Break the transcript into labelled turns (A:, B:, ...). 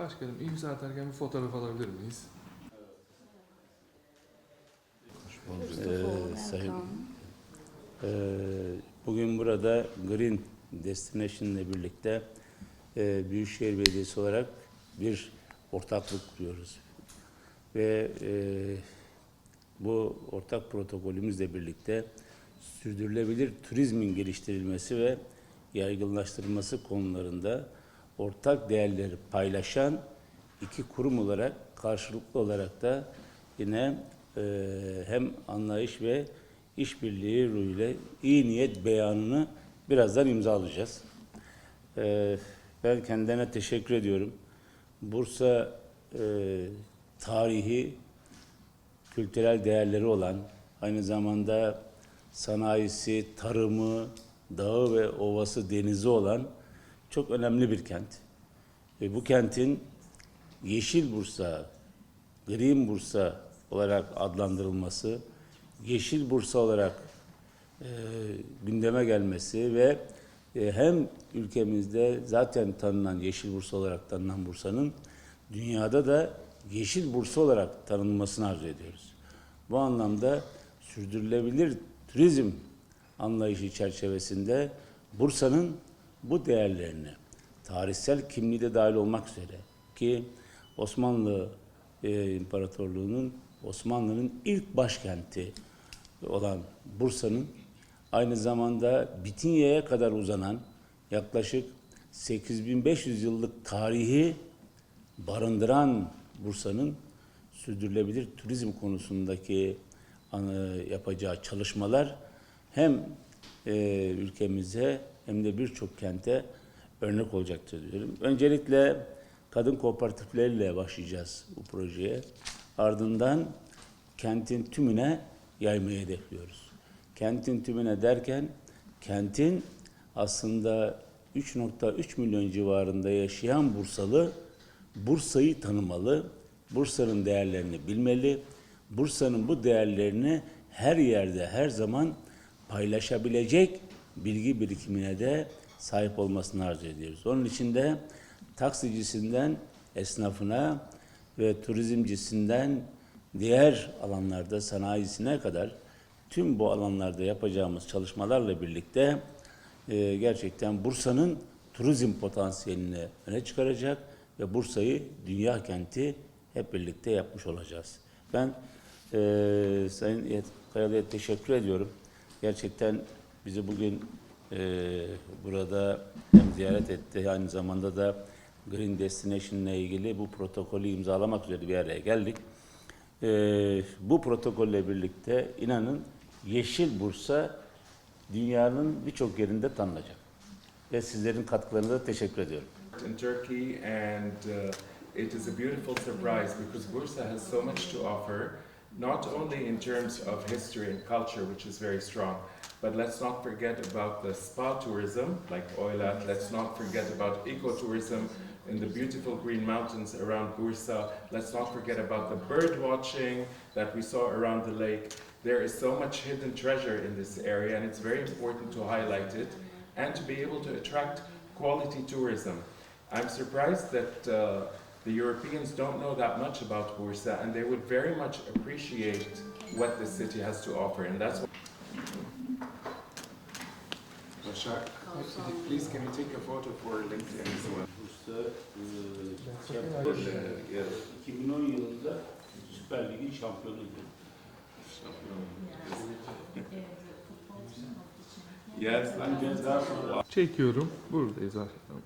A: Başkanım imza atarken bir fotoğraf alabilir miyiz?
B: Ee, sayın Ee, bugün burada Green Destination ile birlikte e, Büyükşehir Belediyesi olarak bir ortaklık kuruyoruz. Ve e, bu ortak protokolümüzle birlikte sürdürülebilir turizmin geliştirilmesi ve yaygınlaştırılması konularında ortak değerleri paylaşan iki kurum olarak karşılıklı olarak da yine e, hem anlayış ve işbirliği ruhuyla iyi niyet beyanını birazdan imzalayacağız. E, ben kendilerine teşekkür ediyorum. Bursa e, tarihi, kültürel değerleri olan, aynı zamanda sanayisi, tarımı, dağı ve ovası, denizi olan çok önemli bir kent. Ve bu kentin Yeşil Bursa, Green Bursa olarak adlandırılması, Yeşil Bursa olarak e, gündeme gelmesi ve e, hem ülkemizde zaten tanınan Yeşil Bursa olarak tanınan Bursa'nın dünyada da Yeşil Bursa olarak tanınmasını arzu ediyoruz. Bu anlamda sürdürülebilir turizm anlayışı çerçevesinde Bursa'nın bu değerlerini tarihsel kimliği de dahil olmak üzere ki Osmanlı e, İmparatorluğu'nun Osmanlı'nın ilk başkenti olan Bursa'nın aynı zamanda Bitinya'ya kadar uzanan yaklaşık 8500 yıllık tarihi barındıran Bursa'nın sürdürülebilir turizm konusundaki anı- yapacağı çalışmalar hem e, ülkemize hem de birçok kente örnek olacaktır diyorum. Öncelikle kadın kooperatifleriyle başlayacağız bu projeye. Ardından kentin tümüne yaymayı hedefliyoruz. Kentin tümüne derken kentin aslında 3.3 milyon civarında yaşayan Bursalı Bursa'yı tanımalı, Bursa'nın değerlerini bilmeli, Bursa'nın bu değerlerini her yerde, her zaman paylaşabilecek bilgi birikimine de sahip olmasını arzu ediyoruz. Onun için de taksicisinden esnafına ve turizmcisinden diğer alanlarda sanayisine kadar tüm bu alanlarda yapacağımız çalışmalarla birlikte e, gerçekten Bursa'nın turizm potansiyelini öne çıkaracak ve Bursa'yı dünya kenti hep birlikte yapmış olacağız. Ben e, Sayın Kayalı'ya teşekkür ediyorum. Gerçekten bizi bugün e, burada hem ziyaret etti, aynı zamanda da Green Destination ile ilgili bu protokolü imzalamak üzere bir araya geldik. E, bu protokolle birlikte inanın Yeşil Bursa dünyanın birçok yerinde tanınacak. Ve sizlerin katkılarına da teşekkür ediyorum.
C: in Turkey, and uh, it is a beautiful surprise because Bursa has so much to offer, not only in terms of history and culture, which is very strong, but let's not forget about the spa tourism, like Oylat. Let's not forget about ecotourism in the beautiful green mountains around Bursa. Let's not forget about the bird watching that we saw around the lake. There is so much hidden treasure in this area, and it's very important to highlight it and to be able to attract quality tourism. I'm surprised that uh, the Europeans don't know that much about Bursa, and they would very much appreciate what the city has to offer, and that's. Bashar, please can you take a photo for LinkedIn as well?
B: Bursa e, 2010 yılında Süper Lig'in şampiyonuydu.
C: Yes,
B: Ben biraz daha sonra
A: Çekiyorum. Buradayız arkadaşlar.